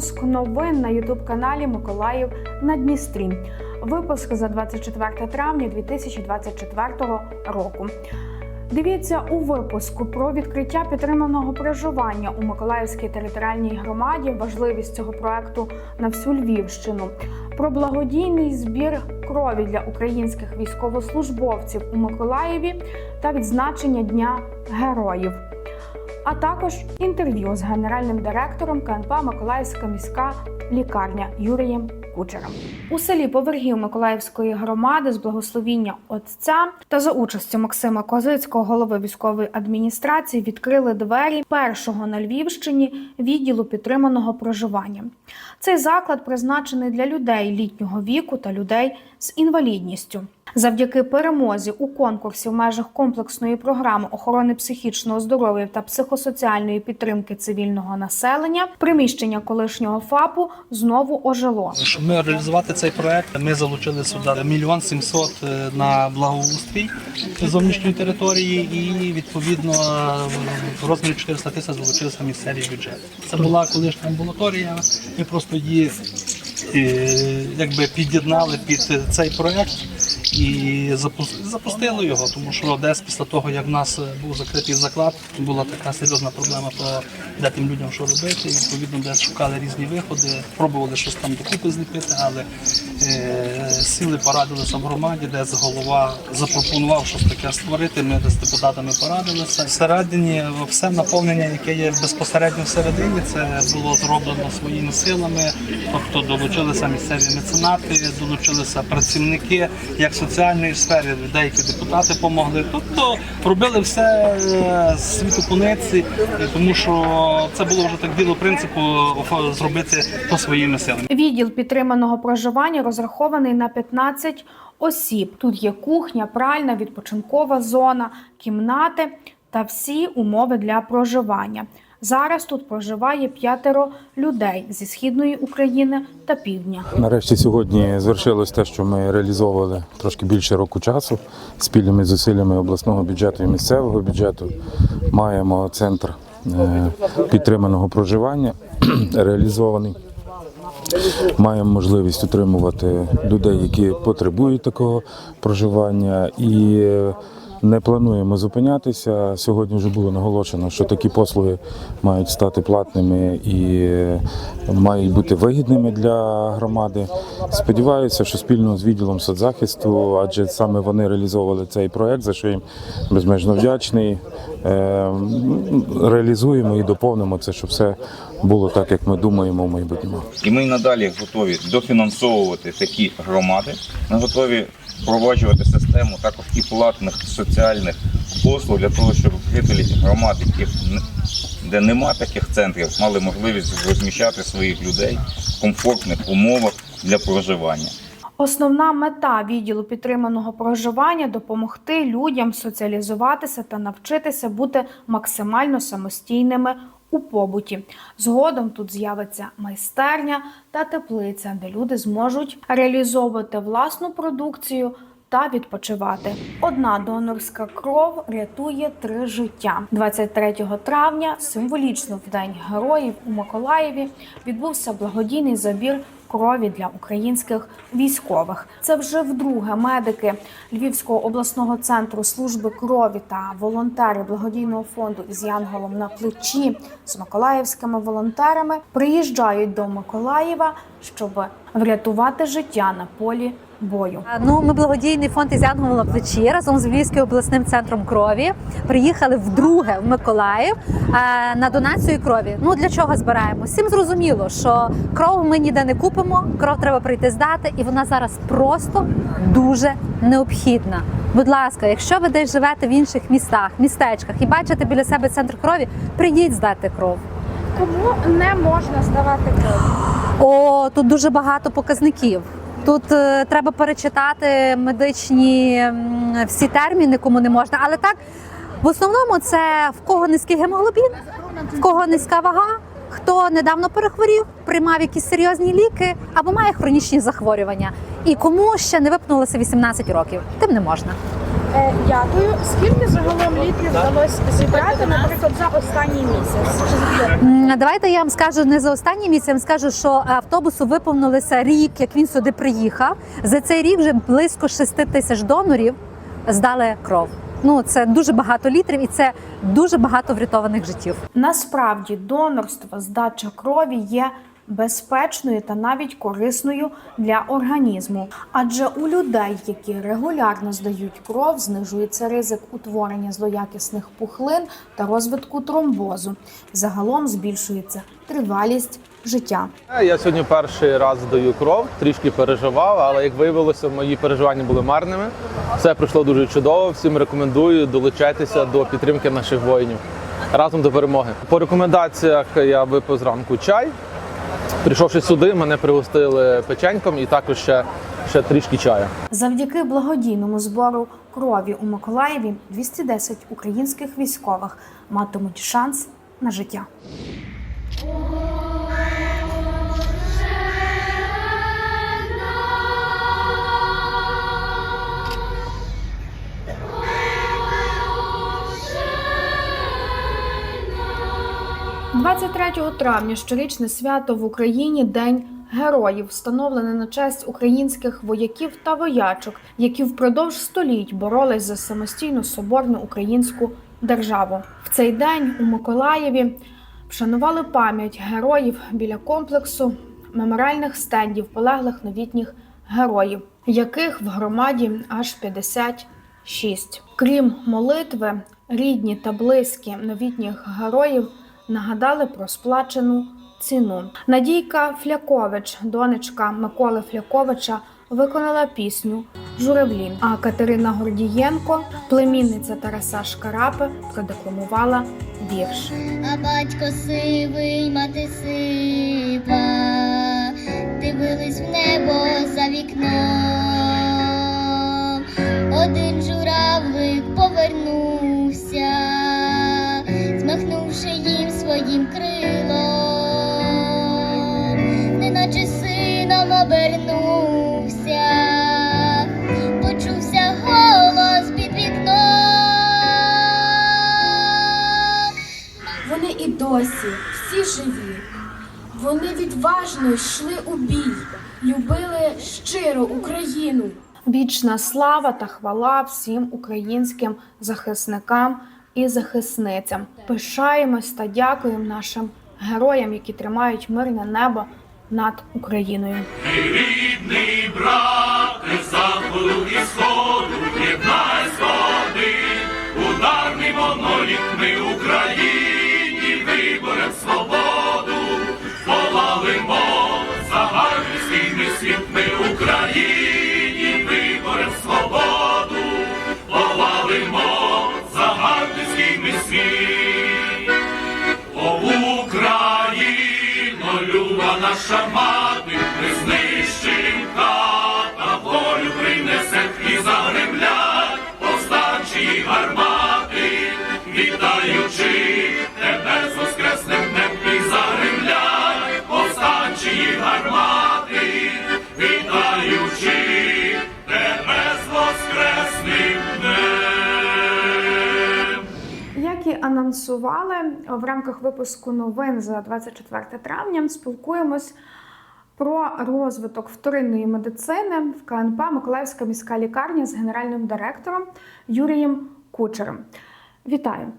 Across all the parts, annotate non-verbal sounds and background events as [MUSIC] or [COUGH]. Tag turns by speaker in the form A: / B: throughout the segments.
A: випуск новин на Ютуб-каналі Миколаїв на Дністрі. Випуск за 24 травня 2024 року. Дивіться у випуску про відкриття підтриманого проживання у Миколаївській територіальній громаді, важливість цього проекту на всю Львівщину, про благодійний збір крові для українських військовослужбовців у Миколаєві та відзначення Дня героїв. А також інтерв'ю з генеральним директором КНП Миколаївська міська лікарня Юрієм Кучером у селі Повергів Миколаївської громади з благословіння отця та за участю Максима Козицького, голови військової адміністрації, відкрили двері першого на Львівщині відділу підтриманого проживання. Цей заклад призначений для людей літнього віку та людей з інвалідністю. Завдяки перемозі у конкурсі в межах комплексної програми охорони психічного здоров'я та психосоціальної підтримки цивільного населення приміщення колишнього ФАПу знову ожило.
B: Щоб ми реалізувати цей проект, ми залучили сюди мільйон сімсот е, на благоустрій зовнішньої території і відповідно в розмірі 400 тисяч залучилися місцеві бюджети. Це була колишня амбулаторія. Ми просто її якби під'єднали під цей проект і запустили його, тому що десь після того, як в нас був закритий заклад, була така серйозна проблема, то де тим людям що робити. І, відповідно, десь шукали різні виходи, пробували щось там докупи зліпити, але сіли порадилися в громаді, десь голова запропонував щось таке створити. Ми з депутатами порадилися. Всередині все наповнення, яке є безпосередньо всередині, це було зроблено своїми силами. Тобто долучилися місцеві меценати, долучилися працівники як соціальної сфери, деякі депутати допомогли. Тобто робили все е, з світу пониці, тому що це було вже так діло принципу зробити то своїми силами.
A: Відділ підтриманого проживання розрахований на 15 осіб. Тут є кухня, пральна, відпочинкова зона, кімнати та всі умови для проживання. Зараз тут проживає п'ятеро людей зі східної України та півдня.
C: Нарешті сьогодні звершилось те, що ми реалізовували трошки більше року часу спільними зусиллями обласного бюджету і місцевого бюджету. Маємо центр е, підтриманого проживання [CLEARS THROAT] реалізований. Маємо можливість утримувати людей, які потребують такого проживання, і не плануємо зупинятися. Сьогодні вже було наголошено, що такі послуги мають стати платними і мають бути вигідними для громади. Сподіваюся, що спільно з відділом соцзахисту, адже саме вони реалізовували цей проект, за що їм безмежно вдячний. е, Реалізуємо і доповнимо це, щоб все було так, як ми думаємо в майбутньому.
D: І ми надалі готові дофінансовувати такі громади. Ми готові впроваджувати систему також і платних соціальних послуг для того, щоб жителі громад, яких де нема таких центрів, мали можливість розміщати своїх людей в комфортних умовах для проживання.
A: Основна мета відділу підтриманого проживання допомогти людям соціалізуватися та навчитися бути максимально самостійними у побуті. Згодом тут з'явиться майстерня та теплиця, де люди зможуть реалізовувати власну продукцію. Та відпочивати. Одна донорська кров рятує три життя. 23 травня, символічно в День героїв у Миколаєві, відбувся благодійний забір крові для українських військових. Це вже вдруге медики Львівського обласного центру служби крові та волонтери благодійного фонду із Янголом на плечі з миколаївськими волонтерами приїжджають до Миколаєва, щоб врятувати життя на полі бою.
E: Ну, ми благодійний фонд із Янголом на плечі разом з Львівським обласним центром крові приїхали вдруге в Миколаїв на донацію крові. Ну для чого збираємо? Всім зрозуміло, що кров ми ніде не купимо, кров треба прийти здати, і вона зараз просто дуже необхідна. Будь ласка, якщо ви десь живете в інших містах, містечках і бачите біля себе центр крові, прийдіть здати кров.
A: Кому не можна здавати кров?
E: О, тут дуже багато показників. Тут е, треба перечитати медичні всі терміни, кому не можна. Але так, в основному це в кого низький гемоглобін, в кого низька вага, хто недавно перехворів, приймав якісь серйозні ліки або має хронічні захворювання. І кому ще не випнулося 18 років, тим не можна.
A: Е, Дякую. Скільки загалом літрів вдалося зібрати, наприклад, за останній місяць?
E: Давайте я вам скажу не за останній місяць, я вам скажу, що автобусу виповнилося рік, як він сюди приїхав. За цей рік вже близько 6 тисяч донорів здали кров. Ну це дуже багато літрів, і це дуже багато врятованих життів.
A: Насправді донорство, здача крові є безпечною та навіть корисною для організму, адже у людей, які регулярно здають кров, знижується ризик утворення злоякісних пухлин та розвитку тромбозу. Загалом збільшується тривалість життя.
F: Е, Я сьогодні перший раз здаю кров, трішки переживав, але як виявилося, мої переживання були марними. Все пройшло дуже чудово. Всім рекомендую долучатися до підтримки наших воїнів разом до перемоги. По рекомендаціях я випив зранку чай. Прийшовши сюди, мене пригостили печеньком і також ще, ще трішки чаю.
A: Завдяки благодійному збору крові у Миколаєві 210 українських військових матимуть шанс на життя. – 23 травня щорічне свято в Україні День героїв, встановлене на честь українських вояків та воячок, які впродовж століть боролись за самостійну соборну українську державу. В цей день у Миколаєві вшанували пам'ять героїв біля комплексу меморіальних стендів полеглих новітніх героїв, яких в громаді аж 56. Крім молитви, рідні та близькі новітніх героїв нагадали про сплачену ціну. Надійка Флякович, донечка Миколи Фляковича, виконала пісню Журавлі. А Катерина Гордієнко, племінниця Тараса Шкарапи, продекламувала вірш.
G: А батько сивий, мати сива, дивились в небо за вікном. Один журавлик повернувся,
H: досі всі живі. Вони відважно йшли у бій, любили щиро Україну.
A: Вічна слава та хвала всім українським захисникам і захисницям. Пишаємось та дякуємо нашим героям, які тримають мирне небо над Україною.
I: Рідний брате, заходу і сходу, свободу, полалимо загальний світ ми Україні, виборем свободу, полалимо загальний світ. О, Україно, люба наша мати, ми знищим
A: Як і анонсували в рамках випуску новин за 24 травня, спілкуємось про розвиток вторинної медицини в КНП Миколаївська міська лікарня з генеральним директором Юрієм Кучером. Вітаю!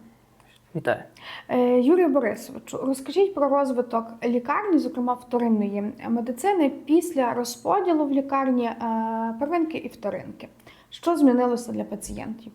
J: Вітаю.
A: Е, Юрію Борисовичу, розкажіть про розвиток лікарні, зокрема вторинної медицини, після розподілу в лікарні е, первинки і вторинки. Що змінилося для пацієнтів?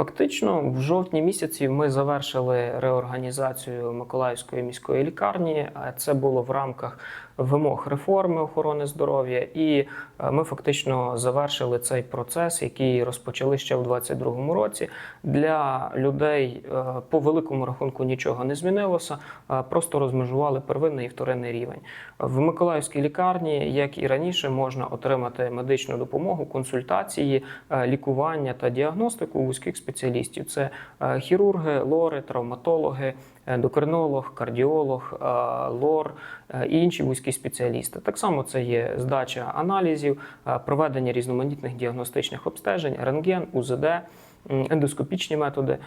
J: Фактично, в жовтні місяці ми завершили реорганізацію Миколаївської міської лікарні. Це було в рамках вимог реформи охорони здоров'я, і е, ми фактично завершили цей процес, який розпочали ще в 2022 році. Для людей е, по великому рахунку нічого не змінилося, е, просто розмежували первинний і вторинний рівень. В Миколаївській лікарні, як і раніше, можна отримати медичну допомогу, консультації, лікування та діагностику вузьких спеціалістів. Це хірурги, лори, травматологи, ендокринолог, кардіолог, е, лор е, і інші вузькі спеціалісти. Так само це є здача аналізів, е, проведення різноманітних діагностичних обстежень, рентген, УЗД. Ендоскопічні методи,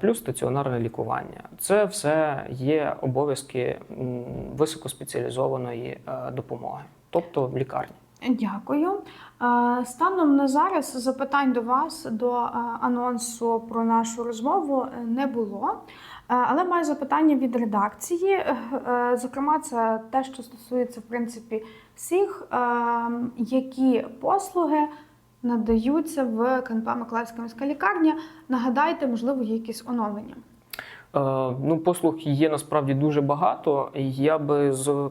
J: плюс стаціонарне лікування. Це все є обов'язки високоспеціалізованої допомоги, тобто лікарні.
A: Дякую. Станом на зараз запитань до вас до анонсу про нашу розмову не було. Е, Але маю запитання від редакції. Е, е, Зокрема, це те, що стосується в принципі всіх, які послуги надаються в КНП Миколаївська міська лікарня. Нагадайте, можливо, є якісь оновлення.
J: Ну, послуг є насправді дуже багато. Я би з,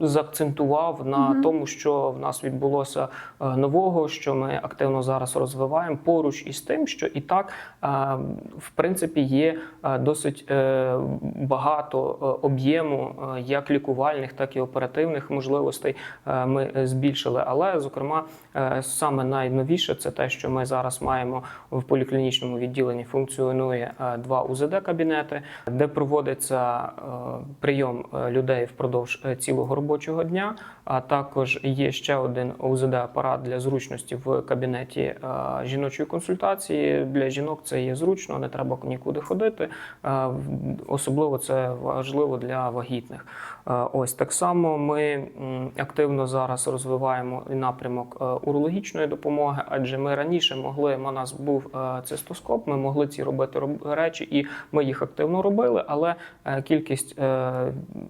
J: заакцентував на
A: Мгм.
J: тому, що в нас відбулося е, нового, що ми активно зараз розвиваємо поруч із тим, що і так е, в принципі є е, досить багато об'єму як лікувальних, так і оперативних можливостей ми збільшили. Але зокрема, саме найновіше це те, що ми зараз маємо в поліклінічному відділенні. Функціонує два УЗД-кабінети, де проводиться прийом людей впродовж цілого робочого дня. А також є ще один УЗД-апарат для зручності в кабінеті е, жіночої консультації. Для жінок це є зручно, не треба нікуди ходити. Е, Особливо це важливо для вагітних. Е, Ось так само ми активно зараз розвиваємо і напрямок е, урологічної допомоги, адже ми раніше могли, у нас був е, цистоскоп, ми могли ці робити роб- речі, і ми їх активно робили, але кількість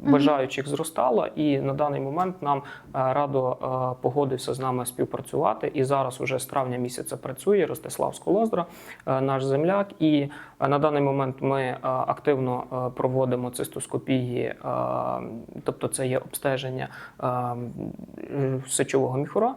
J: бажаючих зростала, і на даний момент нам радо погодився з нами співпрацювати. І зараз уже з травня місяця працює Ростислав Сколоздра, наш земляк. І на даний момент ми активно проводимо цистоскопії, тобто це є обстеження е, м, сечового міхура,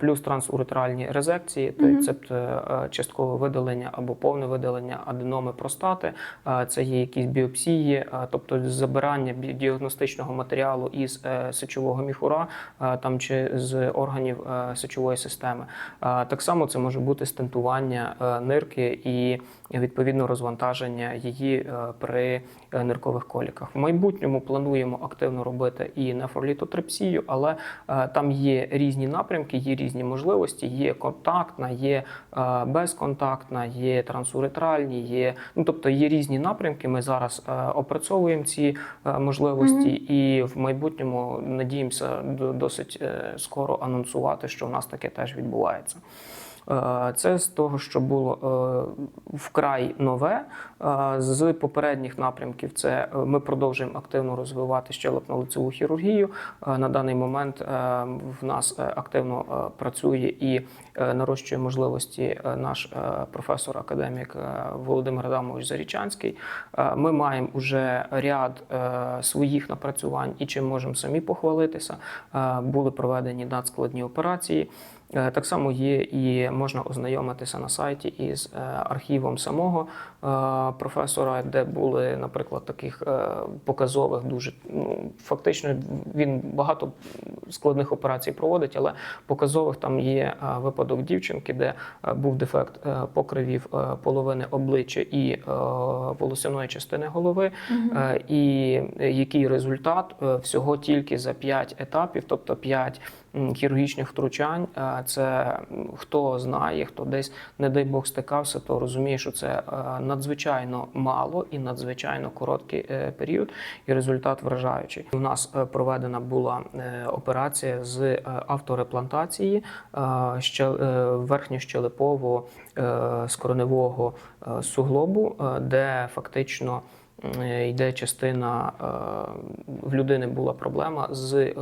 J: плюс трансуретральні резекції, тобто е, часткове видалення або повне видалення аденоми простати. Е, Це є якісь біопсії, е, тобто забирання діагностичного матеріалу із е, сечового міхура е, там чи з органів е, сечової системи. Е, Так само це може бути стентування е, нирки і відповідно розвантаження її е, при е, ниркових коліках. В майбутньому плануємо активно робити і нефролітотрепсію, але е, там є різні напрямки, є різні можливості. Є контактна, є е, безконтактна, є трансуретральні, є ну тобто є різні напрямки. Ми зараз е, опрацьовуємо ці е, можливості, і в майбутньому надіємося досить скоро анонсувати, що в нас таке теж відбувається. Е, Це з того, що було е, вкрай нове. Е, З попередніх напрямків це ми продовжуємо активно розвивати щелепно-лицеву хірургію. Е, На даний момент в нас активно працює і нарощує можливості наш професор академік Володимир Адамович Зарічанський. Ми маємо уже ряд своїх напрацювань і чим можемо самі похвалитися. Були проведені надскладні операції. Е, Так само є і можна ознайомитися на сайті із е, архівом самого е, професора, де були, наприклад, таких показових, дуже ну фактично він багато складних операцій проводить, але показових там є випадок дівчинки, де був дефект покривів половини обличчя і волосяної частини голови. Е, І який результат всього тільки за 5 етапів, тобто 5 м, хірургічних втручань. Це хто знає, хто десь, не дай Бог, стикався, то розуміє, що це надзвичайно мало і надзвичайно короткий е, період, і результат вражаючий. У нас е, проведена була е, операція з автореплантації ще- верхньощелепового е, е, суглобу, де фактично йде частина е, в людини була проблема з е,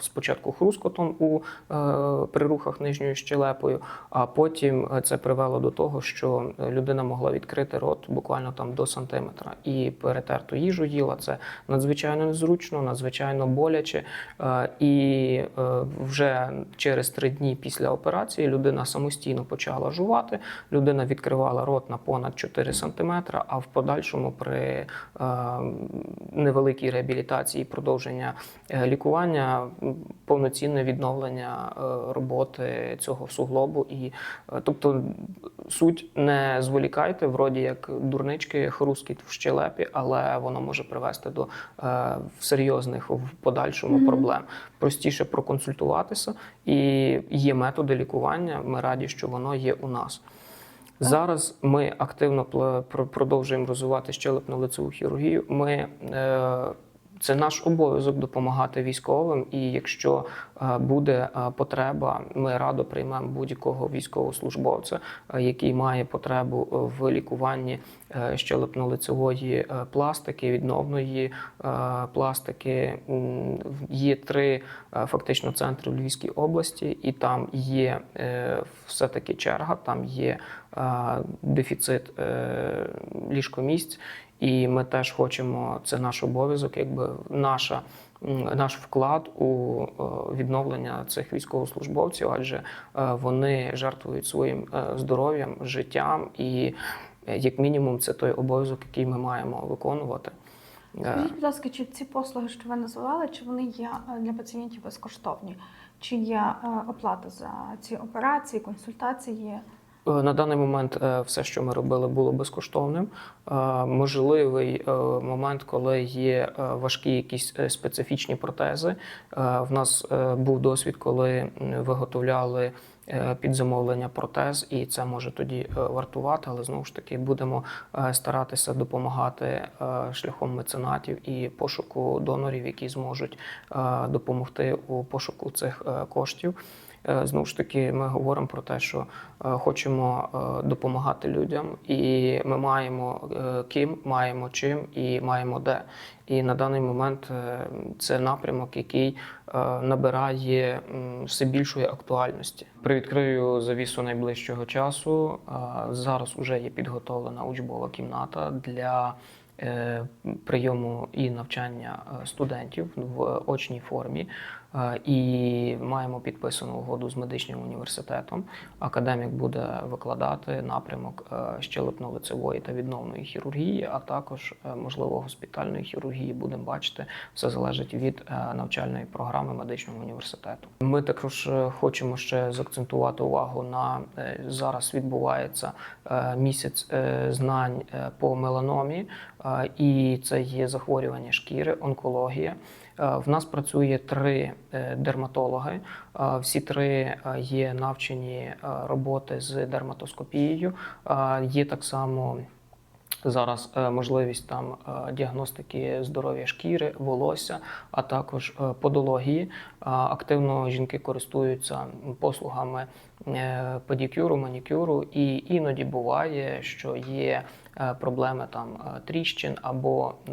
J: спочатку хрускотом у е, при рухах нижньою щелепою, а потім е, це привело до того, що людина могла відкрити рот буквально там до сантиметра і перетерту їжу їла. Це надзвичайно незручно, надзвичайно боляче. Е, І е, вже через три дні після операції людина самостійно почала жувати. Людина відкривала рот на понад 4 сантиметра, а в подальшому при е, невеликій реабілітації, продовження е, лікування, повноцінне відновлення е, роботи цього суглобу. І, е, тобто, суть не зволікайте, вроді як дурнички, хрускіт в щелепі, але воно може привести до е, серйозних в подальшому проблем. Простіше проконсультуватися, і є методи лікування. Ми раді, що воно є у нас. Зараз ми активно продовжуємо розвивати щелепно-лицеву хірургію. Ми е, це наш обов'язок допомагати військовим. І якщо е, буде е, потреба, ми радо приймемо будь-якого військовослужбовця, е, який має потребу в лікуванні щелепно-лицевої пластики, відновної пластики. Є три фактично центри в Львівській області, і там є е, все-таки черга, там є дефіцит ліжкомісць. І ми теж хочемо, це наш обов'язок, якби наша, наш вклад у е, відновлення цих військовослужбовців, адже е, вони жертвують своїм е, здоров'ям, життям, і як мінімум це той обов'язок, який ми маємо виконувати.
A: Скажіть, будь ласка, чи ці послуги, що ви назвали, чи вони є для пацієнтів безкоштовні? Чи є оплата за ці операції, консультації?
J: Е, На даний момент е, все, що ми робили, було безкоштовним. Е, Можливий момент, коли є важкі якісь специфічні протези. В нас був досвід, коли виготовляли під замовлення протез, і це може тоді вартувати, але знову ж таки будемо старатися допомагати шляхом меценатів і пошуку донорів, які зможуть допомогти у пошуку цих коштів. Е, Знову ж таки, ми говоримо про те, що е, хочемо е, допомагати людям, і ми маємо ким, маємо чим і маємо де. І на даний момент це напрямок, який набирає все більшої актуальності. Привідкрию завісу найближчого часу. Зараз вже є підготовлена учбова кімната для прийому і навчання студентів в очній формі. І маємо підписану угоду з медичним університетом. Академік буде викладати напрямок е, щелепно-лицевої та відновної хірургії, а також, е, можливо, госпітальної хірургії. Будемо бачити, все залежить від е, навчальної програми медичного університету. Ми також хочемо ще заакцентувати увагу на зараз відбувається місяць знань по меланомі, і це є захворювання шкіри, онкологія. Е, В нас працює три е, дерматологи. Е, Всі три є навчені роботи з дерматоскопією. Є так само зараз можливість там діагностики здоров'я шкіри, волосся, а також подології. Активно жінки користуються послугами педикюру, манікюру, і іноді буває, що є проблеми там е, тріщин або е,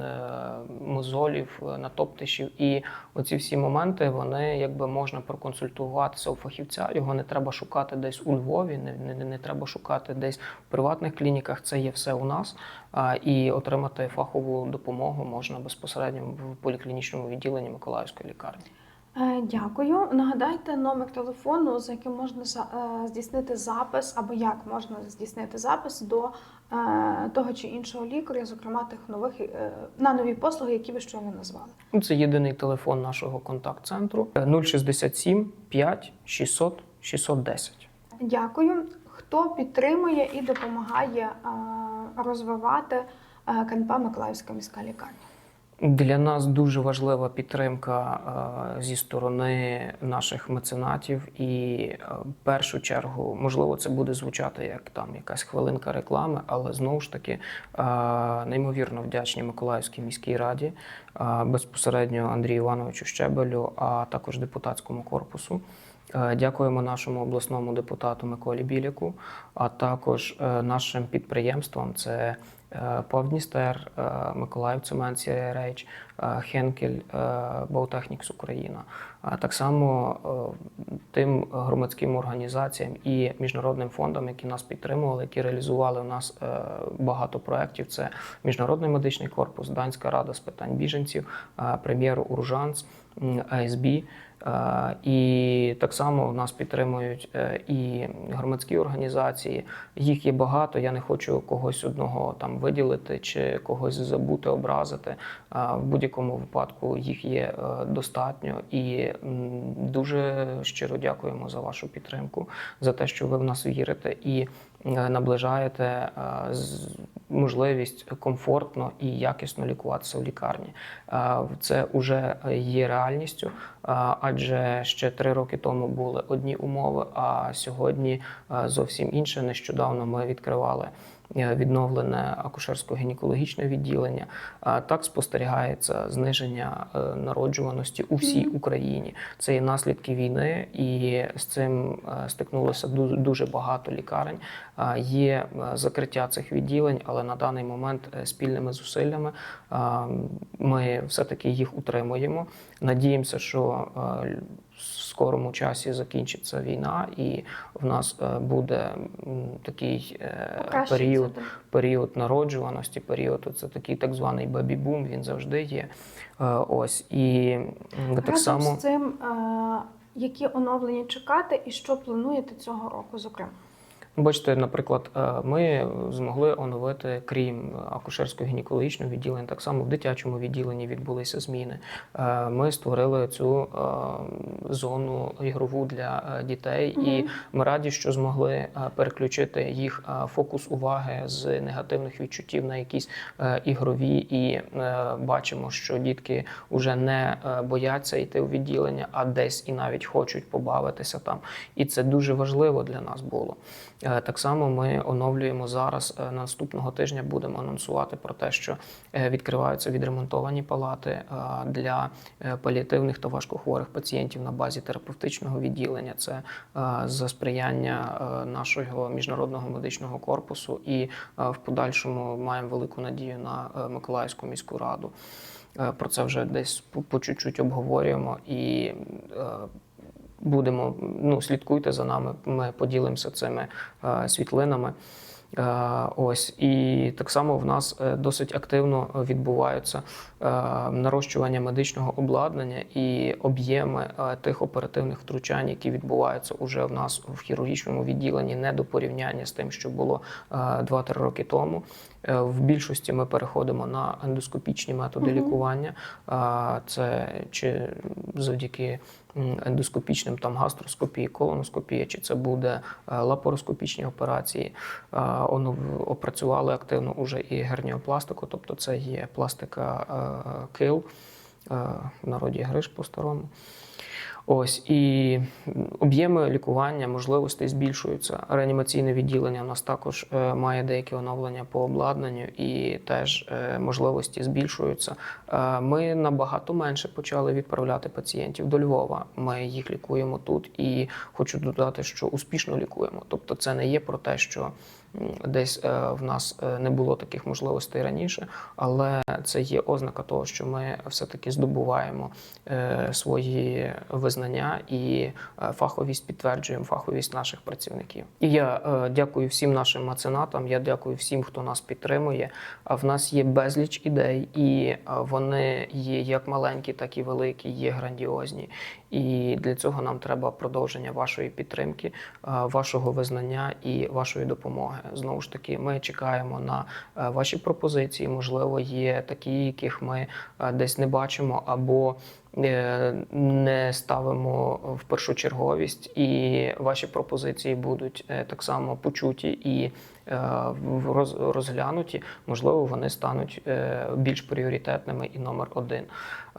J: мозолів, е, натоптишів. І оці всі моменти вони якби можна проконсультуватися у фахівця. Його не треба шукати десь у Львові, не, не, не треба шукати десь в приватних клініках. Це є все у нас. І отримати фахову допомогу можна безпосередньо в поліклінічному відділенні Миколаївської лікарні.
A: Е, Дякую. Нагадайте номер телефону, за яким можна е, здійснити запис, або як можна здійснити запис до е, того чи іншого лікаря, зокрема тих нових е, на нові послуги, які ви щойно назвали.
J: Ну, Це єдиний телефон нашого контакт-центру е, 067 5 600 610.
A: Дякую. Хто підтримує і допомагає е, розвивати е, КНП Миколаївська міська лікарня?
J: Для нас дуже важлива підтримка е, зі сторони наших меценатів, і е, в першу чергу, можливо, це буде звучати як там якась хвилинка реклами, але знову ж таки е, неймовірно вдячні Миколаївській міській раді, безпосередньо Андрію Івановичу Щебелю, а також депутатському корпусу. Дякуємо нашому обласному депутату Миколі Біляку, а також нашим підприємствам. Це Повдністер, е, Миколаїв Цемент CRH, е, Хенкель, е, Баутехнікс Україна. Так само е, тим громадським організаціям і міжнародним фондам, які нас підтримували, які реалізували у нас е, багато проєктів. Це Міжнародний медичний корпус, Данська рада з питань біженців, е, прем'єр Уржанс, АСБ. І так само нас підтримують е, і громадські організації. Їх є багато. Я не хочу когось одного там виділити чи когось забути, образити. В будь-якому випадку їх є е, достатньо. І дуже щиро дякуємо за вашу підтримку, за те, що ви в нас вірите і наближаєте е, можливість комфортно і якісно лікуватися в лікарні. Е, Це вже є реальністю, е, адже ще три роки тому були одні умови, а сьогодні е, зовсім інше. Нещодавно ми відкривали. е, Відновлене акушерсько-гінекологічне відділення так спостерігається зниження е, народжуваності у всій Україні. Це є наслідки війни, і з цим стикнулося дуже багато лікарень. Є закриття цих відділень, але на даний момент спільними зусиллями ми все-таки їх утримуємо. Надіємося, що е, в скорому часі закінчиться війна, і в нас е, буде такий е, період, період народжуваності, період це такий так званий бебі-бум, він завжди є. Ось і м, так
A: Разом
J: само.
A: з цим, які оновлення чекати і що плануєте цього року, зокрема?
J: Бачите, наприклад, е, ми змогли оновити, крім акушерсько-гінекологічного відділення, так само в дитячому відділенні відбулися зміни. Е, Ми створили цю е, зону ігрову для дітей, і ми раді, що змогли переключити їх фокус уваги з негативних відчуттів на якісь ігрові, і бачимо, що дітки вже не бояться йти у відділення, а десь і навіть хочуть побавитися там. І це дуже важливо для нас було. Е, Так само ми оновлюємо зараз. е, Наступного тижня будемо анонсувати про те, що е, відкриваються відремонтовані палати для паліативних та важкохворих пацієнтів на базі терапевтичного відділення. Це за сприяння нашого міжнародного медичного корпусу, і в подальшому маємо велику надію на Миколаївську міську раду. Про це вже десь по, чуть-чуть обговорюємо і будемо. Ну, слідкуйте за нами. Ми поділимося цими е, світлинами. Е, Ось і так само в нас е, досить активно відбуваються нарощування медичного обладнання і об'єми тих оперативних втручань, які відбуваються уже в нас в хірургічному відділенні, не до порівняння з тим, що було е, 2-3 роки тому. Е, В більшості ми переходимо на ендоскопічні методи лікування. Це чи завдяки ендоскопічним там гастроскопії, колоноскопія, чи це буде е, лапароскопічні операції. Опрацювали активно уже і герніопластику, тобто це є пластика е, кил, в народі гриш по-старому. Ось і об'єми лікування, можливостей збільшуються. Реанімаційне відділення у нас також е, має деякі оновлення по обладнанню і теж е, можливості збільшуються. Е, Ми набагато менше почали відправляти пацієнтів до Львова. Ми їх лікуємо тут, і хочу додати, що успішно лікуємо. Тобто, це не є про те, що десь е, в нас е, не було таких можливостей раніше, але це є ознака того, що ми все-таки здобуваємо е, свої визнання і фаховість підтверджуємо фаховість наших працівників. І я дякую всім нашим меценатам. Я дякую всім, хто нас підтримує. А в нас є безліч ідей, і вони є як маленькі, так і великі, є грандіозні. І для цього нам треба продовження вашої підтримки, е, вашого визнання і вашої допомоги. Знову ж таки, ми чекаємо на е, ваші пропозиції. Можливо, є такі, яких ми е, десь не бачимо, або не ставимо в першочерговість, і ваші пропозиції будуть так само почуті і розглянуті. Можливо, вони стануть е, більш пріоритетними і номер один.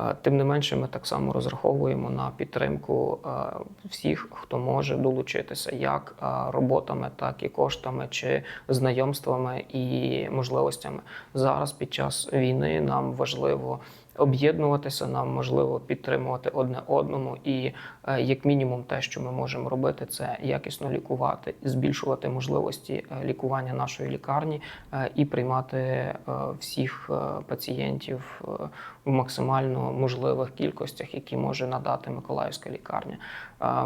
J: Е, Тим не менше, ми так само розраховуємо на підтримку е, всіх, хто може долучитися як е, роботами, так і коштами чи знайомствами і можливостями. Зараз під час війни нам важливо об'єднуватися, нам можливо підтримувати одне одному, і е, як мінімум, те, що ми можемо робити, це якісно лікувати, збільшувати можливості е, лікування нашої лікарні е, і приймати всіх пацієнтів в максимально можливих кількостях, які може надати Миколаївська лікарня.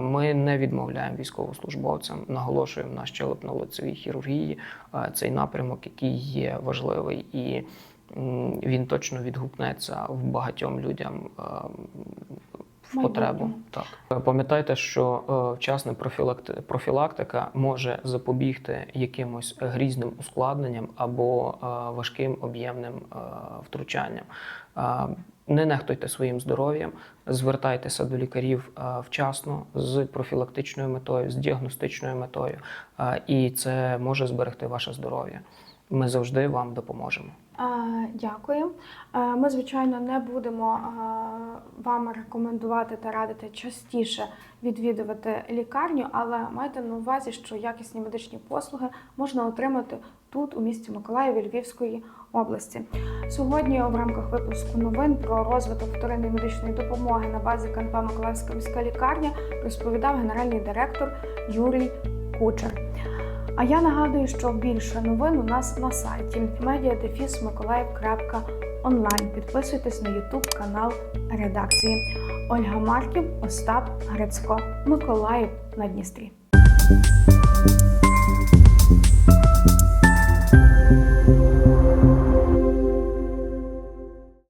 J: Ми не відмовляємо військовослужбовцям, наголошуємо на щелепно-лицевій хірургії. Е, Цей напрямок, який є важливий і він точно відгукнеться в багатьом людям е, в потребу. Так пам'ятайте, що е, вчасна профілактика може запобігти якимось грізним ускладненням або е, важким об'ємним втручанням. Не нехтуйте своїм здоров'ям, звертайтеся до лікарів вчасно з профілактичною метою, з діагностичною метою, і це може зберегти ваше здоров'я. Ми завжди вам допоможемо.
A: Дякую. Ми, звичайно, не будемо вам рекомендувати та радити частіше відвідувати лікарню, але майте на увазі, що якісні медичні послуги можна отримати тут, у місті Миколаєві Львівської області. Сьогодні в рамках випуску новин про розвиток вторинної медичної допомоги на базі КНП Миколаївська міська лікарня розповідав генеральний директор Юрій Кучер. А я нагадую, що більше новин у нас на сайті mediadefismikolaev.online. Підписуйтесь на YouTube канал редакції. Ольга Марків, Остап Грицько, Миколаїв на Дністрі.